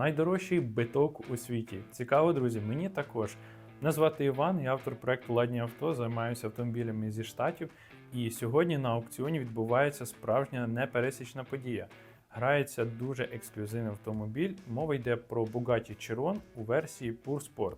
Найдорожчий биток у світі. Цікаво, друзі, мені також. Мене звати Іван, я автор проекту Ладні авто, займаюся автомобілями зі штатів. І сьогодні на аукціоні відбувається справжня непересічна подія. Грається дуже ексклюзивний автомобіль. Мова йде про Bugatti Chiron у версії Pure Sport.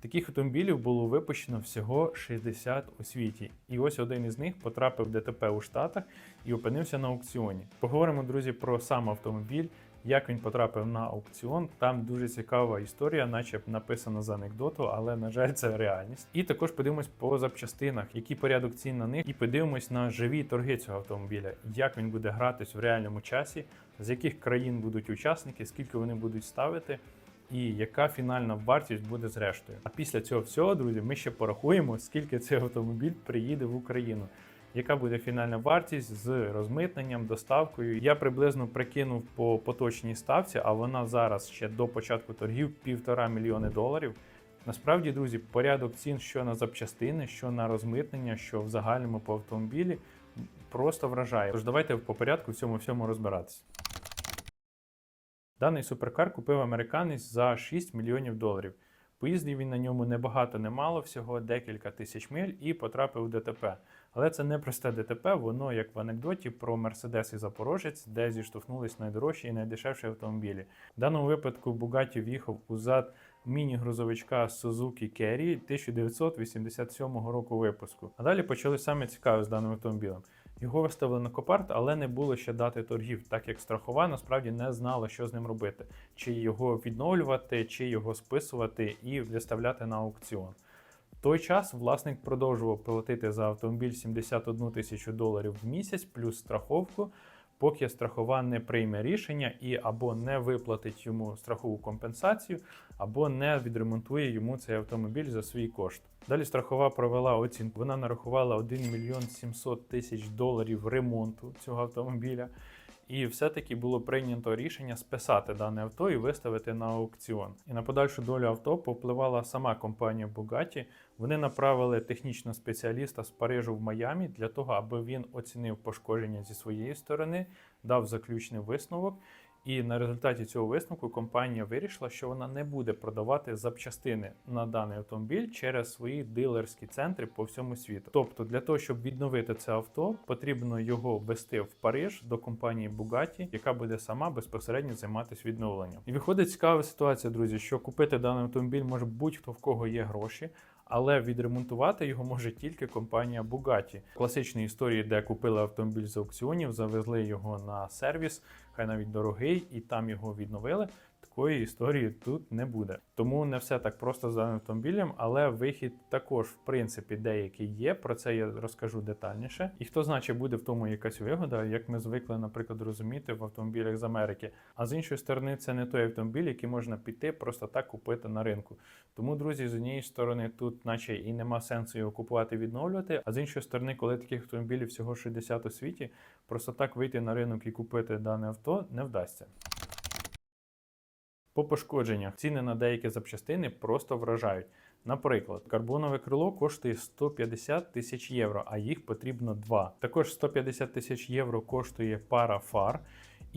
Таких автомобілів було випущено всього 60 у світі. І ось один із них потрапив в ДТП у Штатах і опинився на аукціоні. Поговоримо, друзі, про сам автомобіль, як він потрапив на аукціон. Там дуже цікава історія, наче написана з анекдоту, але на жаль, це реальність. І також подивимось по запчастинах, який порядок цін на них, і подивимось на живі торги цього автомобіля, як він буде гратись в реальному часі, з яких країн будуть учасники, скільки вони будуть ставити. І яка фінальна вартість буде зрештою. А після цього всього, друзі, ми ще порахуємо, скільки цей автомобіль приїде в Україну. Яка буде фінальна вартість з розмитненням, доставкою? Я приблизно прикинув по поточній ставці, а вона зараз ще до початку торгів півтора мільйони доларів. Насправді, друзі, порядок цін, що на запчастини, що на розмитнення, що в загальному по автомобілі, просто вражає. Тож давайте по порядку в цьому всьому розбиратися. Даний суперкар купив американець за 6 мільйонів доларів. Поїздив він на ньому небагато немало, всього декілька тисяч миль і потрапив у ДТП. Але це не просте ДТП, воно як в анекдоті про Мерседес і Запорожець, де зіштовхнулись найдорожчі і найдешевші автомобілі. В даному випадку Bugatti в'їхав у зад міні-грузовичка Suzuki Carry 1987 року випуску. А далі почали саме цікаве з даним автомобілем. Його виставили на копарт, але не було ще дати торгів, так як страхова насправді не знала, що з ним робити, чи його відновлювати, чи його списувати і виставляти на аукціон. В той час власник продовжував платити за автомобіль 71 тисячу доларів в місяць плюс страховку, поки страхова не прийме рішення і або не виплатить йому страхову компенсацію, або не відремонтує йому цей автомобіль за свій кошт. Далі страхова провела оцінку. Вона нарахувала 1 мільйон 700 тисяч доларів ремонту цього автомобіля. І все-таки було прийнято рішення списати дане авто і виставити на аукціон. І на подальшу долю авто попливала сама компанія Bugatti. Вони направили технічного спеціаліста з Парижу в Майамі для того, аби він оцінив пошкодження зі своєї сторони, дав заключний висновок. І на результаті цього висновку компанія вирішила, що вона не буде продавати запчастини на даний автомобіль через свої дилерські центри по всьому світу. Тобто, для того, щоб відновити це авто, потрібно його ввести в Париж до компанії Bugatti, яка буде сама безпосередньо займатися відновленням. І виходить цікава ситуація, друзі, що купити даний автомобіль може будь-хто в кого є гроші. Але відремонтувати його може тільки компанія Bugatti. Класичні історії, де купили автомобіль з аукціонів, завезли його на сервіс, хай навіть дорогий, і там його відновили. Такої історії тут не буде. Тому не все так просто з автомобілем, але вихід також, в принципі, деякий є. Про це я розкажу детальніше. І хто знає, чи буде в тому якась вигода, як ми звикли, наприклад, розуміти в автомобілях з Америки. А з іншої сторони, це не той автомобіль, який можна піти просто так купити на ринку. Тому, друзі, з однієї сторони, тут, наче і нема сенсу його купувати відновлювати. А з іншої сторони, коли таких автомобілів всього 60 у світі, просто так вийти на ринок і купити дане авто не вдасться. По пошкодженнях ціни на деякі запчастини просто вражають. Наприклад, карбонове крило коштує 150 тисяч євро, а їх потрібно два. Також 150 тисяч євро коштує пара фар.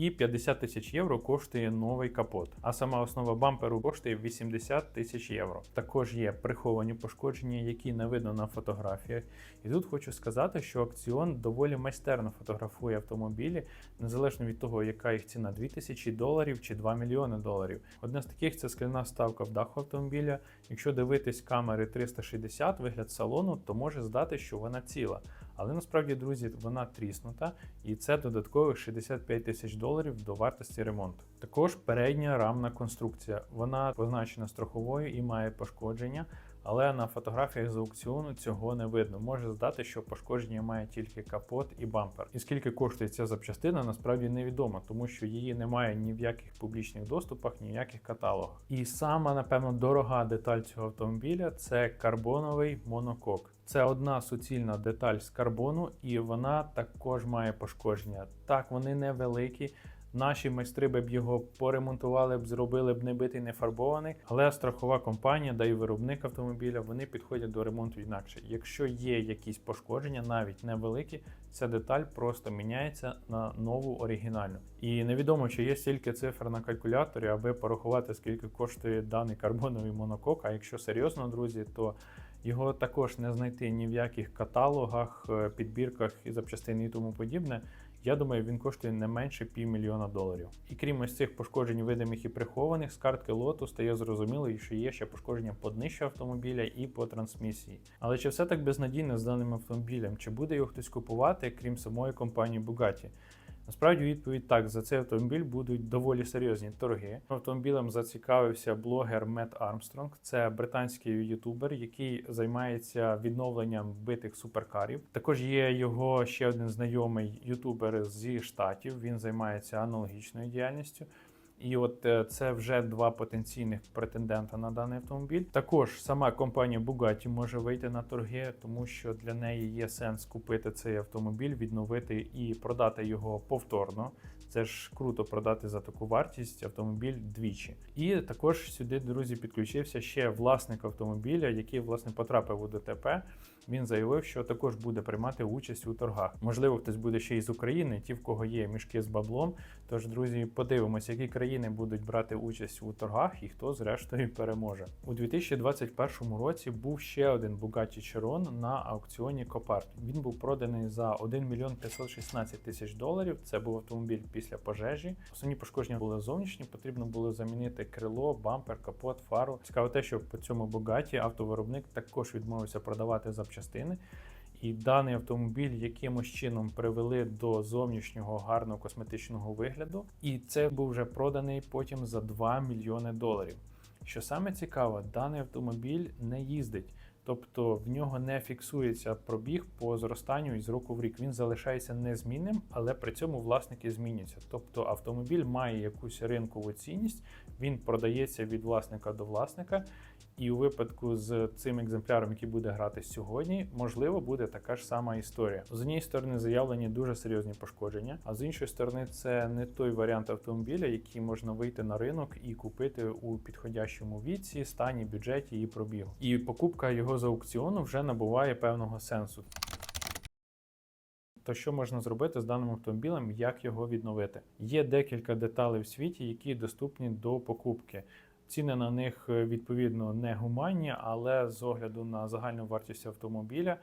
І 50 тисяч євро коштує новий капот. А сама основа бамперу коштує 80 тисяч євро. Також є приховані пошкодження, які не видно на фотографіях. І тут хочу сказати, що акціон доволі майстерно фотографує автомобілі, незалежно від того, яка їх ціна 2000 доларів чи 2 мільйони доларів. Одна з таких це скляна ставка в даху автомобіля. Якщо дивитись камери 360, вигляд салону, то може здати, що вона ціла. Але насправді, друзі, вона тріснута, і це додаткових 65 тисяч доларів до вартості ремонту. Також передня рамна конструкція. Вона позначена страховою і має пошкодження, але на фотографіях з аукціону цього не видно. Може здати, що пошкодження має тільки капот і бампер. І скільки коштує ця запчастина, насправді невідомо, тому що її немає ні в яких публічних доступах, ні в яких каталогах. І сама, напевно, дорога деталь цього автомобіля це карбоновий монокок. Це одна суцільна деталь з карбону, і вона також має пошкодження. Так, вони невеликі, Наші майстри би б його поремонтували б, зробили б не битий, не фарбований. Але страхова компанія, да й виробник автомобіля, вони підходять до ремонту інакше. Якщо є якісь пошкодження, навіть невеликі, ця деталь просто міняється на нову оригінальну. І невідомо, чи є стільки цифр на калькуляторі, аби порахувати, скільки коштує даний карбоновий монокок. А якщо серйозно, друзі, то його також не знайти ні в яких каталогах, е, підбірках і запчастин і тому подібне. Я думаю, він коштує не менше півмільйона доларів. І крім ось цих пошкоджень видимих і прихованих, з картки лоту стає зрозуміло, що є ще пошкодження по днищу автомобіля і по трансмісії. Але чи все так безнадійно з даним автомобілем? Чи буде його хтось купувати, крім самої компанії Bugatti? Насправді відповідь так, за цей автомобіль будуть доволі серйозні торги. Автомобілем зацікавився блогер Мет Армстронг. Це британський ютубер, який займається відновленням битих суперкарів. Також є його ще один знайомий ютубер зі штатів. Він займається аналогічною діяльністю. І от е, це вже два потенційних претендента на даний автомобіль. Також сама компанія Bugatti може вийти на торги, тому що для неї є сенс купити цей автомобіль, відновити і продати його повторно. Це ж круто продати за таку вартість автомобіль двічі. І також сюди, друзі, підключився ще власник автомобіля, який власне потрапив у ДТП. Він заявив, що також буде приймати участь у торгах. Можливо, хтось буде ще із України, ті, в кого є мішки з баблом. Тож, друзі, подивимося, які країни будуть брати участь у торгах і хто зрештою переможе. У 2021 році був ще один Bugatti Chiron на аукціоні Copart. Він був проданий за 1 мільйон 516 тисяч доларів. Це був автомобіль після пожежі. Основні пошкодження були зовнішні. Потрібно було замінити крило, бампер, капот, фару. Цікаво те, що по цьому Bugatti автовиробник також відмовився продавати запчастини. І даний автомобіль якимось чином привели до зовнішнього гарного косметичного вигляду, і це був вже проданий потім за 2 мільйони доларів. Що саме цікаво, даний автомобіль не їздить, тобто в нього не фіксується пробіг по зростанню із року в рік. Він залишається незмінним, але при цьому власники змінюються. Тобто автомобіль має якусь ринкову цінність, він продається від власника до власника. І у випадку з цим екземпляром, який буде грати сьогодні, можливо, буде така ж сама історія. З однієї сторони заявлені дуже серйозні пошкодження, а з іншої сторони, це не той варіант автомобіля, який можна вийти на ринок і купити у підходящому віці, стані, бюджеті і пробігу. І покупка його з аукціону вже набуває певного сенсу. То що можна зробити з даним автомобілем, як його відновити? Є декілька деталей в світі, які доступні до покупки. Ціни на них е, відповідно не гуманні, але з огляду на загальну вартість автомобіля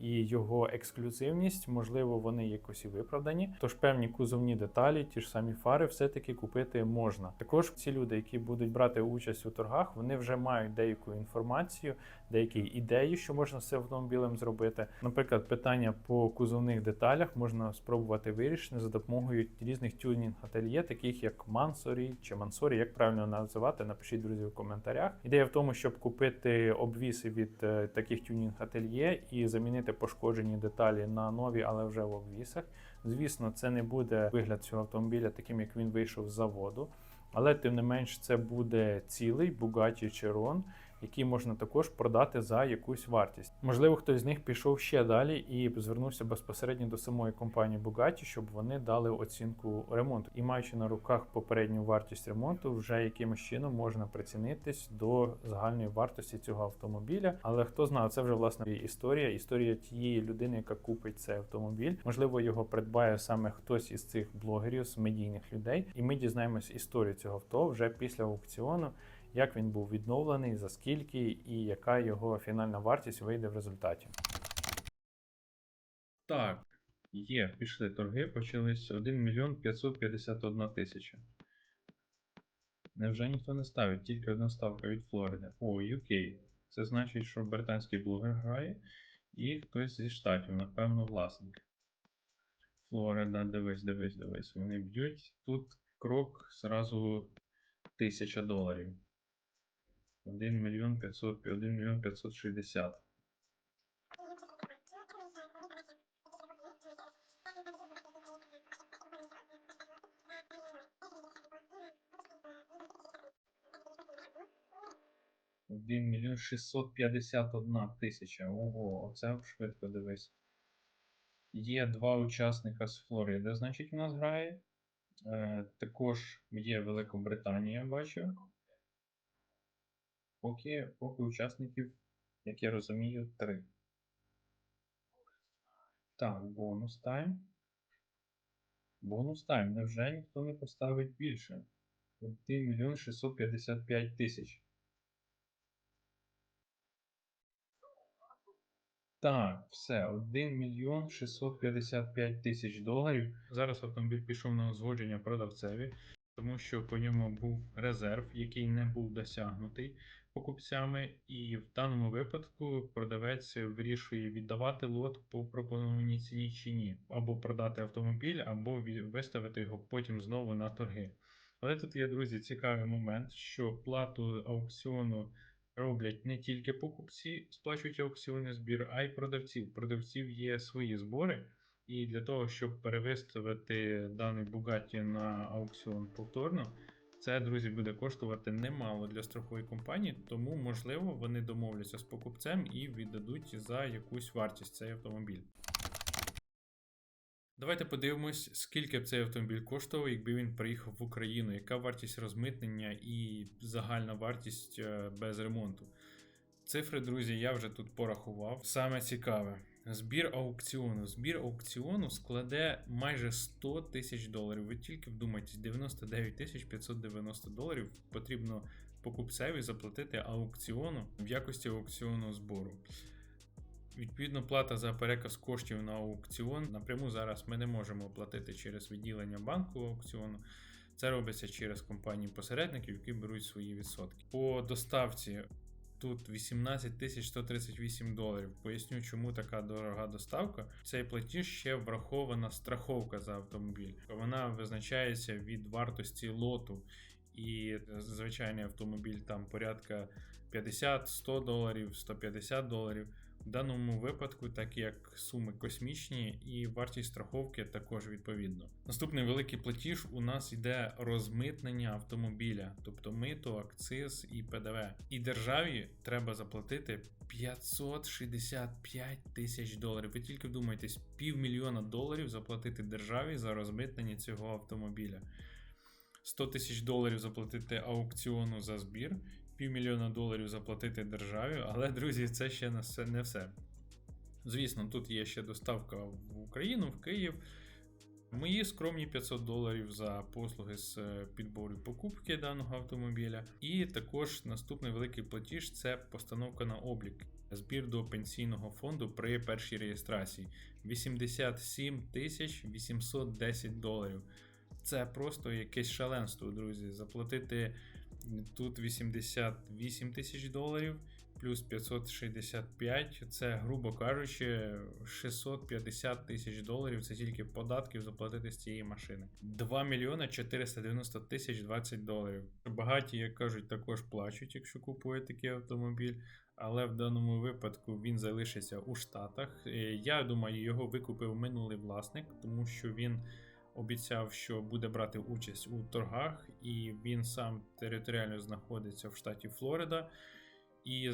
і його ексклюзивність, можливо, вони якось і виправдані. Тож певні кузовні деталі, ті ж самі фари, все-таки купити можна. Також ці люди, які будуть брати участь у торгах, вони вже мають деяку інформацію, деякі ідеї, що можна з цим автомобілем зробити. Наприклад, питання по кузовних деталях можна спробувати вирішити за допомогою різних тюнінг ательє, таких як Мансорі чи Мансорі, як правильно називати, напишіть друзі в коментарях. Ідея в тому, щоб купити обвіси від е, таких тюнінг ательє і замінити пошкоджені деталі на нові, але вже в обвісах. Звісно, це не буде вигляд цього автомобіля, таким як він вийшов з заводу. Але тим не менш, це буде цілий Bugatti Chiron, який можна також продати за якусь вартість. Можливо, хтось з них пішов ще далі і звернувся безпосередньо до самої компанії Bugatti, щоб вони дали оцінку ремонту. І маючи на руках попередню вартість ремонту, вже якимось чином можна прицінитись до загальної вартості цього автомобіля. Але хто знає, це вже власне історія. Історія тієї людини, яка купить цей автомобіль. Можливо, його придбає саме хтось із цих блогерів, з медійних людей, і ми дізнаємось історію цього авто вже після аукціону як він був відновлений, за скільки і яка його фінальна вартість вийде в результаті. Так, є, пішли торги, почались 1 мільйон 551 тисяча. Невже ніхто не ставить, тільки одна ставка від Флориди. О, UK. Це значить, що британський блогер грає і хтось зі штатів, напевно, власник. Флорида, дивись, дивись, дивись. Вони б'ють. Тут крок зразу 1000 доларів. 1 мільйон 500, 1 мільйон 560. Один мільйон 651 тисяча. Ого, оце швидко дивись. Є два учасника з Флориди, значить, у нас грає. Е, також є Великобританія, бачу. Поки, поки учасників, як я розумію, три. Так, бонус тайм. Бонус тайм. Невже ніхто не поставить більше? 1 мільйон 655 тисяч. Так, все, 1 мільйон 655 тисяч доларів. Зараз автомобіль пішов на узгодження продавцеві, тому що по ньому був резерв, який не був досягнутий покупцями, і в даному випадку продавець вирішує віддавати лот по пропонованій ціні чи ні, або продати автомобіль, або виставити його потім знову на торги. Але тут є, друзі, цікавий момент, що плату аукціону роблять не тільки покупці, сплачують аукціонний збір, а й продавці. Продавців є свої збори. І для того, щоб перевиставити даний Bugatti на аукціон повторно, це, друзі, буде коштувати немало для страхової компанії, тому, можливо, вони домовляться з покупцем і віддадуть за якусь вартість цей автомобіль. Давайте подивимось, скільки б цей автомобіль коштував, якби він приїхав в Україну, яка вартість розмитнення і загальна вартість е, без ремонту. Цифри, друзі, я вже тут порахував. Саме цікаве. Збір аукціону. Збір аукціону складе майже 100 тисяч доларів. Ви тільки вдумайтесь, 99 тисяч 590 доларів потрібно покупцеві заплатити аукціону в якості аукціонного збору. Відповідно, плата за переказ коштів на аукціон напряму зараз ми не можемо оплатити через відділення банку аукціону. Це робиться через компанії посередників, які беруть свої відсотки. По доставці тут 18 138 доларів. Поясню, чому така дорога доставка. Цей платіж ще врахована страховка за автомобіль. Вона визначається від вартості лоту. І звичайний автомобіль там порядка 50-100 доларів, 150 доларів. В даному випадку, так як суми космічні, і вартість страховки також відповідно. Наступний великий платіж у нас йде розмитнення автомобіля, тобто мито, акциз і ПДВ. І державі треба заплатити 565 тисяч доларів. Ви тільки вдумайтесь, півмільйона доларів заплатити державі за розмитнення цього автомобіля. 100 тисяч доларів заплатити аукціону за збір, півмільйона доларів заплатити державі, але, друзі, це ще не все. Звісно, тут є ще доставка в Україну, в Київ. Мої скромні 500 доларів за послуги з е, підбору покупки даного автомобіля. І також наступний великий платіж це постановка на облік. Збір до пенсійного фонду при першій реєстрації 87 тисяч 810 доларів. Це просто якесь шаленство, друзі. Заплатити тут 88 тисяч доларів, плюс 565, це, грубо кажучи, 650 тисяч доларів. Це тільки податків заплатити з цієї машини. 2 мільйони 490 тисяч 20 доларів. Багаті, як кажуть, також плачуть, якщо купує такий автомобіль. Але в даному випадку він залишиться у Штатах. Е, Я думаю, його викупив минулий власник, тому що він обіцяв, що буде брати участь у торгах, і він сам територіально знаходиться в штаті Флорида. І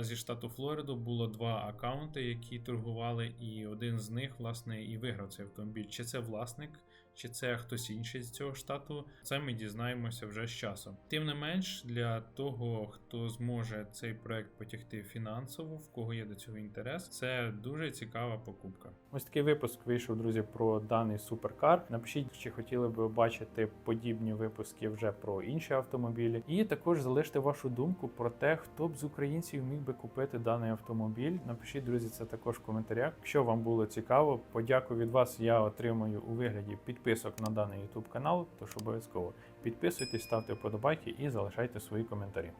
зі штату Флориду було два акаунти, які торгували, і один з них, власне, і виграв цей автомобіль. Чи це власник, чи це хтось інший з цього штату, це ми дізнаємося вже з часом. Тим не менш, для того, хто зможе цей проект потягти фінансово, в кого є до цього інтерес, це дуже цікава покупка. Ось такий випуск вийшов, друзі, про даний суперкар. Напишіть, чи хотіли би бачити подібні випуски вже про інші автомобілі. І також залиште вашу думку про те, хто б з українців міг би купити даний автомобіль. Напишіть, друзі, це також в коментарях. Якщо вам було цікаво, подяку від вас я отримую у вигляді підписок на даний YouTube канал. Тож обов'язково підписуйтесь, ставте вподобайки і залишайте свої коментарі.